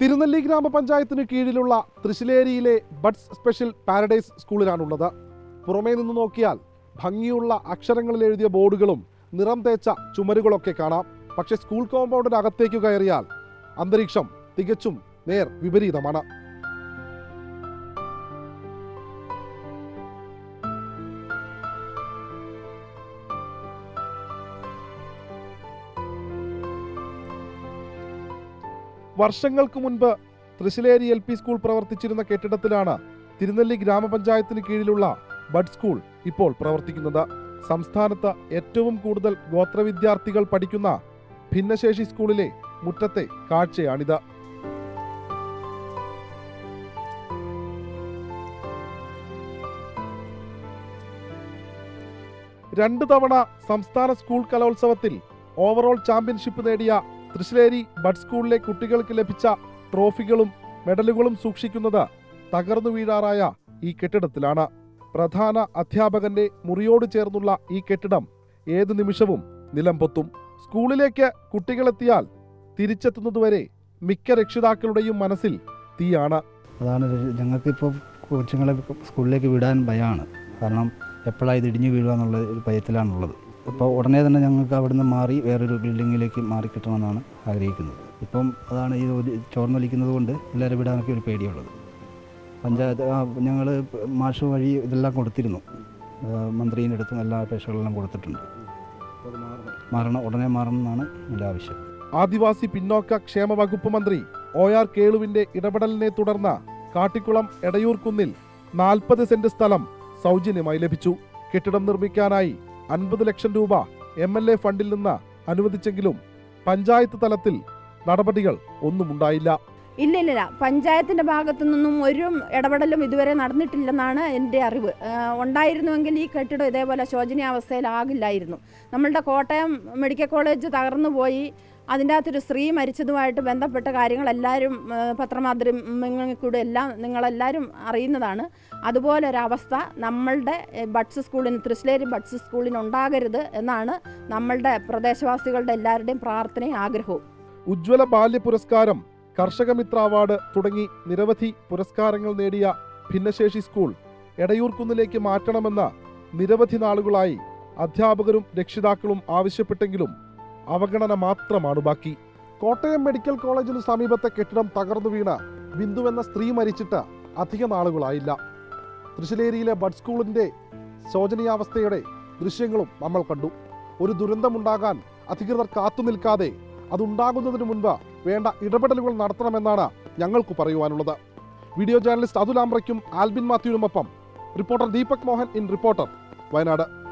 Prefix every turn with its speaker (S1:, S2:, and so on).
S1: തിരുനെല്ലി ഗ്രാമപഞ്ചായത്തിന് കീഴിലുള്ള തൃശ്ശിലേരിയിലെ ബഡ്സ് സ്പെഷ്യൽ പാരഡൈസ് സ്കൂളിലാണുള്ളത് പുറമേ നിന്ന് നോക്കിയാൽ ഭംഗിയുള്ള അക്ഷരങ്ങളിൽ എഴുതിയ ബോർഡുകളും നിറം തേച്ച ചുമരുകളൊക്കെ കാണാം. പക്ഷേ സ്കൂൾ കോമ്പൗണ്ടിനകത്തേക്ക് കയറിയാൽ അന്തരീക്ഷം തികച്ചും നേർ വിപരീതമാണ്. വർഷങ്ങൾക്ക് മുൻപ് തൃശ്ശിലേരി എൽ പി സ്കൂൾ പ്രവർത്തിച്ചിരുന്ന കെട്ടിടത്തിലാണ് തിരുനെല്ലി ഗ്രാമപഞ്ചായത്തിന് കീഴിലുള്ള ബഡ് സ്കൂൾ ഇപ്പോൾ പ്രവർത്തിക്കുന്നത്. സംസ്ഥാനത്ത് ഏറ്റവും കൂടുതൽ ഗോത്ര വിദ്യാർത്ഥികൾ പഠിക്കുന്ന ഭിന്നശേഷി സ്കൂളിലെ മുറ്റത്തെ കാഴ്ചയാണിത്. രണ്ട് തവണ സംസ്ഥാന സ്കൂൾ കലോത്സവത്തിൽ ഓവറോൾ ചാമ്പ്യൻഷിപ്പ് നേടിയ തൃശ്ശേരി ബഡ് സ്കൂളിലെ കുട്ടികൾക്ക് ലഭിച്ച ട്രോഫികളും മെഡലുകളും സൂക്ഷിക്കുന്നത് തകർന്നു വീഴാറായ ഈ കെട്ടിടത്തിലാണ്. പ്രധാന അധ്യാപകന്റെ മുറിയോട് ചേർന്നുള്ള ഈ കെട്ടിടം ഏതു നിമിഷവും നിലംപൊത്തും. സ്കൂളിലേക്ക് കുട്ടികളെത്തിയാൽ തിരിച്ചെത്തുന്നതുവരെ മിക്ക രക്ഷിതാക്കളുടെയും മനസ്സിൽ തീയാണ്.
S2: അതാണ് ഞങ്ങൾക്കിപ്പോൾ കൊച്ചുങ്ങളെ സ്കൂളിലേക്ക് വിടാൻ ഭയമാണ് കാരണം എപ്പോഴാണ് ഇത് ഇടിഞ്ഞു വീഴുക എന്നുള്ള ഒരു ഭയത്തിലാണുള്ളത്. ഇപ്പോൾ ഉടനെ തന്നെ ഞങ്ങൾക്ക് അവിടുന്ന് മാറി വേറൊരു ബിൽഡിങ്ങിലേക്ക് മാറി കിട്ടണമെന്നാണ് ആഗ്രഹിക്കുന്നത്. ഇപ്പം അതാണ് ഈ ചോർന്നൊലിക്കുന്നത് കൊണ്ട് എല്ലാവരും വിടാനൊക്കെ ഒരു പേടിയുള്ളത്. പഞ്ചായത്ത് ഞങ്ങൾ മാഷ് വഴി ഇതെല്ലാം കൊടുത്തിരുന്നു. അടുത്തും എല്ലാ അപേക്ഷകളെല്ലാം കൊടുത്തിട്ടുണ്ട്. മാറണം ഉടനെ മാറണം എന്നാണ് എന്റെ ആവശ്യം.
S1: ആദിവാസി പിന്നോക്ക ക്ഷേമ വകുപ്പ് മന്ത്രി ഒ ആർ കേളുവിന്റെ ഇടപെടലിനെ തുടർന്ന് കാട്ടിക്കുളം എടയൂർ കുന്നിൽ നാൽപ്പത് സെന്റ് സ്ഥലം സൗജന്യമായി ലഭിച്ചു. കെട്ടിടം നിർമ്മിക്കാനായി അൻപത് ലക്ഷം രൂപ എം എൽ എ ഫണ്ടിൽ നിന്ന് അനുവദിച്ചെങ്കിലും പഞ്ചായത്ത് തലത്തിൽ നടപടികൾ ഒന്നുമുണ്ടായില്ല
S3: ഇല്ല ഇല്ല പഞ്ചായത്തിന്റെ ഭാഗത്തു നിന്നും ഒരു ഇടപെടലും ഇതുവരെ നടന്നിട്ടില്ലെന്നാണ് എന്റെ അറിവ്. ഉണ്ടായിരുന്നുവെങ്കിൽ ഈ കെട്ടിടം ഇതേപോലെ ശോചനീയാവസ്ഥയിലാകില്ലായിരുന്നു. നമ്മളുടെ കോട്ടയം മെഡിക്കൽ കോളേജ് തകർന്നു പോയി അതിന്റെ അകത്തൊരു സ്ത്രീ മരിച്ചതുമായിട്ട് ബന്ധപ്പെട്ട കാര്യങ്ങൾ എല്ലാവരും പത്രമാധ്യമങ്ങളിൽക്കൂടെ പത്രമാധ്യമങ്ങളിൽ കൂടെ എല്ലാം നിങ്ങളെല്ലാവരും അറിയുന്നതാണ്. അതുപോലെ ഒരവസ്ഥ നമ്മളുടെ ബഡ്സ് സ്കൂളിന് തൃശ്ശേരി ബഡ്സ് സ്കൂളിന് ഉണ്ടാകരുത് എന്നാണ് നമ്മളുടെ പ്രദേശവാസികളുടെ എല്ലാവരുടെയും പ്രാർത്ഥനയും ആഗ്രഹവും.
S1: ഉജ്ജ്വല ബാല്യ പുരസ്കാരം കർഷകമിത്ര അവാർഡ് തുടങ്ങി നിരവധി പുരസ്കാരങ്ങൾ നേടിയ ഭിന്നശേഷി സ്കൂൾ എടയൂർക്കുന്നിലേക്ക് മാറ്റണമെന്ന നിരവധി നാളുകളായി അധ്യാപകരും രക്ഷിതാക്കളും ആവശ്യപ്പെട്ടെങ്കിലും അവഗണന മാത്രമാണ് ബാക്കി. കോട്ടയം മെഡിക്കൽ കോളേജിന് സമീപത്തെ കെട്ടിടം തകർന്നു വീണ ബിന്ദു എന്ന സ്ത്രീ മരിച്ചിട്ട് അധിക നാളുകളായില്ല. തൃശ്ശിലേരിയിലെ ബഡ് സ്കൂളിന്റെ ശോചനീയാവസ്ഥയുടെ ദൃശ്യങ്ങളും നമ്മൾ കണ്ടു. ഒരു ദുരന്തമുണ്ടാകാൻ അധികൃതർ കാത്തു നിൽക്കാതെ അതുണ്ടാകുന്നതിന് മുൻപ് വേണ്ട ഇടപെടലുകൾ നടത്തണമെന്നാണ് ഞങ്ങൾക്ക് പറയുവാനുള്ളത്. വീഡിയോ ജേർണലിസ്റ്റ് അതുൽ ആംബ്രയ്ക്കും Albin മാത്യുവിനുമൊപ്പം reporter Deepak Mohan in reporter Wayanad.